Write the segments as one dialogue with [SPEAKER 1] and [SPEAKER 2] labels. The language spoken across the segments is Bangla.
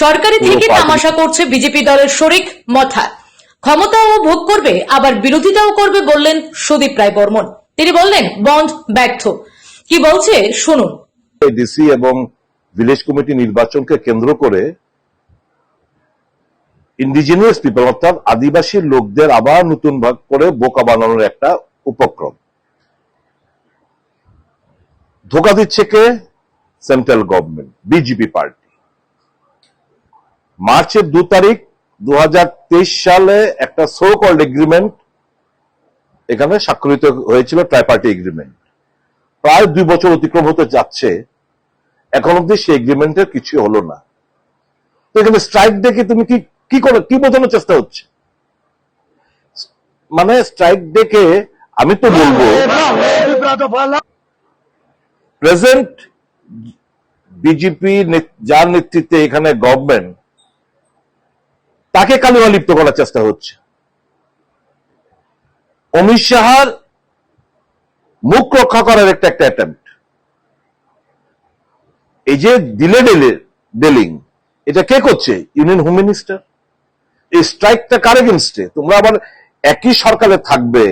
[SPEAKER 1] সরকারি থেকে তামাশা করছে বিজেপি দলের শরিক মথা ক্ষমতাও ভোগ করবে আবার বিরোধিতাও করবে বললেন সুদীপ রায় বর্মন। তিনি বললেন বন্ধ ব্যর্থ। কি বলছে? শুনুন।
[SPEAKER 2] ডিসি এবং ভিলেজ কমিটি নির্বাচনকে কেন্দ্র করে ইন্ডিজিনিয়াস পিপল অর্থাৎ আদিবাসী লোকদের আবার নতুন ভাগ করে বোকা বানানোর একটা উপক্রম। ধোকা দিচ্ছে কে? সেন্ট্রাল গভর্নমেন্ট বিজেপি পার্টি মার্চের দু তারিখ দু হাজার তেইশ সালে একটা সো কল্ড এগ্রিমেন্ট এখানে স্বাক্ষরিত হয়েছিল ট্রাইপার্টি এগ্রিমেন্ট প্রায় দুই বছর অতিক্রম হতে যাচ্ছে, এখন অব্দি সেই এগ্রিমেন্টের কিছু হলো না। তো এখানে স্ট্রাইক ডেকে তুমি কি কি করো, কি বোঝানোর চেষ্টা হচ্ছে? মানে স্ট্রাইক ডেকে আমি তো বলব প্রেজেন্ট বিজেপি যার নেতৃত্বে এখানে গভর্নমেন্ট তাকে কালিমা লিপ্ত করার চেষ্টা হচ্ছে। অমিত শাহার মুখ রক্ষা করার একটা একটা অ্যাটেম্প এই যে দিলে ডেলে, ডেলিং, এটা কে করছে? Union home minister. এই স্ট্রাইকটা কার এগেনস্টে তোমরা আবার একই সরকারে থাকবে,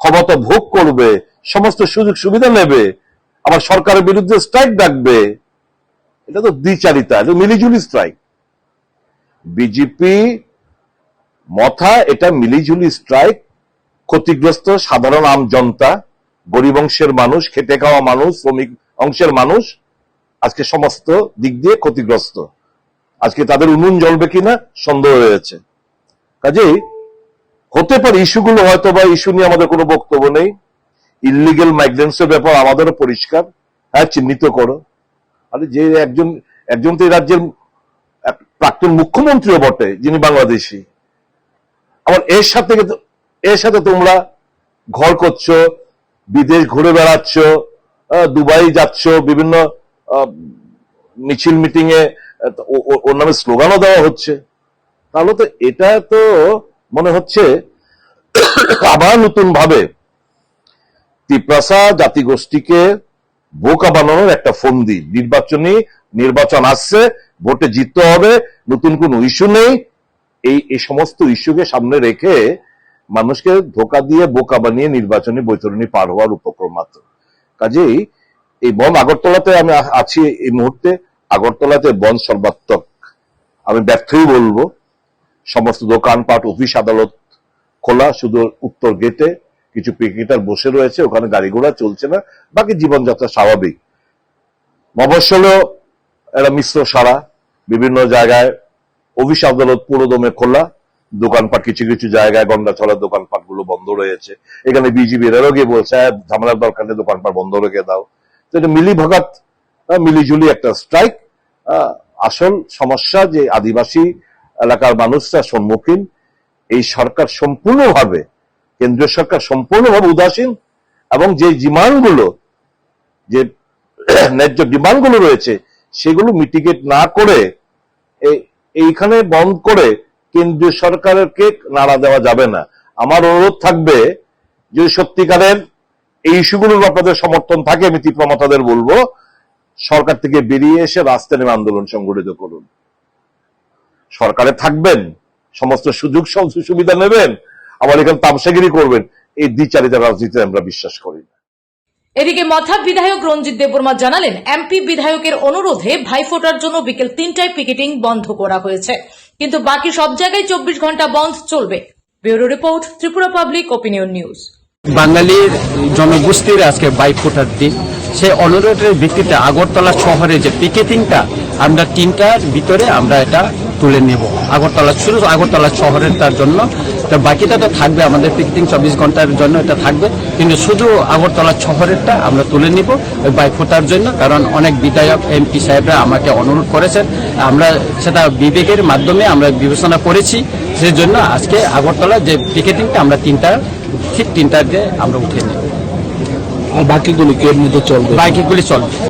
[SPEAKER 2] ক্ষমতা ভোগ করবে, সমস্ত সুযোগ সুবিধা নেবে, আবার সরকারের বিরুদ্ধে স্ট্রাইক ডাকবে। এটা তো দ্বিচারিতা মিলিজুলি স্ট্রাইক বিজেপি মথা, এটা মিলিজুলি স্ট্রাইক ক্ষতিগ্রস্ত সাধারণ আম জনতা, গরিব অংশের মানুষ, খেটে খাওয়া মানুষ, শ্রমিক অংশের মানুষ, আজকে সমস্ত দিক দিয়ে ক্ষতিগ্রস্ত। আজকে তাদের উনুন জ্বলবে কিনা, সন্দেহ রয়েছে। কাজেই, হতে পারে ইস্যুগুলো হয়তো বা ইস্যু নিয়ে আমাদের কোনো বক্তব্য নেই। ইলিগেল মাইগ্রেন্টস এর ব্যাপার আমাদেরও পরিষ্কার। হ্যাঁ চিহ্নিত করো। আরে যে একজন একজন তো এই রাজ্যের প্রাক্তন মুখ্যমন্ত্রীও বটে, যিনি বাংলাদেশী। আবার এর সাথে এর সাথে তোমরা ঘর করছ, বিদেশ ঘুরে বেড়াচ্ছ দুবাই যাচ্ছ, বিভিন্ন মিছিল মিটিং এ ওর নামে স্লোগানও দেওয়া হচ্ছে। তাহলে তো এটা তো মনে হচ্ছে আবার নতুন ভাবে তিপ্রাসা জাতিগোষ্ঠীকে বোকা বানানোর একটা ফন্দি। নির্বাচনী নির্বাচন আসছে ভোটে জিততে হবে, নতুন কোন ইস্যু নেই। এই এই সমস্ত ইস্যুকে সামনে রেখে মানুষকে ধোকা দিয়ে বোকা বানিয়ে নির্বাচনী বৈতরণী পার হওয়ার উপক্রম মাত্র। কাজেই এই বন আগরতলাতে আমি আছি এই মুহূর্তে। আগরতলাতে বন সর্বাত্মক। আমি ব্যর্থই বলব। সমস্ত দোকানপাট অফিস আদালত খোলা, শুধু উত্তর গেটে কিছু পিকেটার বসে রয়েছে, ওখানে গাড়ি ঘোড়া চলছে না। বাকি জীবনযাত্রা স্বাভাবিক। মফস্বলেও এরা মিশ্র সারা। বিভিন্ন জায়গায় অফিস আদালত পুরোদমে খোলা দোকানপাট কিছু কিছু জায়গায় গন্ডা ছড়ার দোকানপাটগুলো বন্ধ রয়েছে। এখানে বিজিবি এরাও গিয়ে বলছে "হ্যাঁ, ঝামেলার দরকার নেই দোকানপাট বন্ধ রেখে দাও। তো এটা মিলি ভগাত মিলিজুলি একটা স্ট্রাইক আসল সমস্যা যে আদিবাসী এলাকার মানুষরা সম্মুখীন এই সরকার সম্পূর্ণভাবে কেন্দ্রীয় সরকার সম্পূর্ণভাবে উদাসীন এবং যে ডিমান্ডগুলো যে ন্যায্য ডিমান্ডগুলো রয়েছে সেগুলো মিটিগেট না করে এইখানে বন্ধ করে কেন্দ্রীয় সরকারকে নাড়া দেওয়া যাবে না। আমার অনুরোধ থাকবে যে সত্যিকারের এই ইস্যুগুলোর আপনাদের সমর্থন থাকে, আমি তীব্রমতাদের বলব, সরকার থেকে বেরিয়ে এসে রাস্তা নেমে আন্দোলন সংগঠিত করুন। সরকারে থাকবেন, সমস্ত সুযোগ সুবিধা নেবেন, আবার এখানে তামসাগিরি করবেন, এই দ্বিচারিতা রাজনীতিতে আমরা বিশ্বাস করি না।
[SPEAKER 1] এদিকে মথা বিধায়ক রঞ্জিত দেববর্মা জানালেন, এমপি বিধায়কের অনুরোধে ভাইফোঁটার জন্য বিকেল তিনটায় পিকেটিং বন্ধ করা হয়েছে। কিন্তু বাকি সব জায়গায় চব্বিশ ঘণ্টা বন্ধ চলবে। Bureau report, Tripura public opinion news.
[SPEAKER 3] বাঙালির জনগোষ্ঠীর আজকে বাইক ফোটার দিন। সেই অনুরোধের ভিত্তিতে আগরতলা শহরে যে পিকেটিংটা, আমরা তিনটার ভিতরে আমরা এটা তুলে নেব। আগরতলা শুরু, আগরতলা শহরের তার জন্য তো বাকিটা তো থাকবে আমাদের পিকেটিং চব্বিশ ঘণ্টার জন্য এটা থাকবে। কিন্তু শুধু আগরতলা শহরেরটা আমরা তুলে নিব ওই বাইক ফোটার জন্য কারণ অনেক বিধায়ক এমপি সাহেবরা আমাকে অনুরোধ করেছেন। আমরা সেটা বিবেকের মাধ্যমে আমরা বিবেচনা করেছি সেই জন্য আজকে আগরতলা যে পিকেটিংটা আমরা তিনটা ঠিক তিনটার দিয়ে আমরা উঠে নিই
[SPEAKER 4] আর বাকিগুলি কি এর মধ্যে চলবে?
[SPEAKER 3] বাইকগুলি চলবে।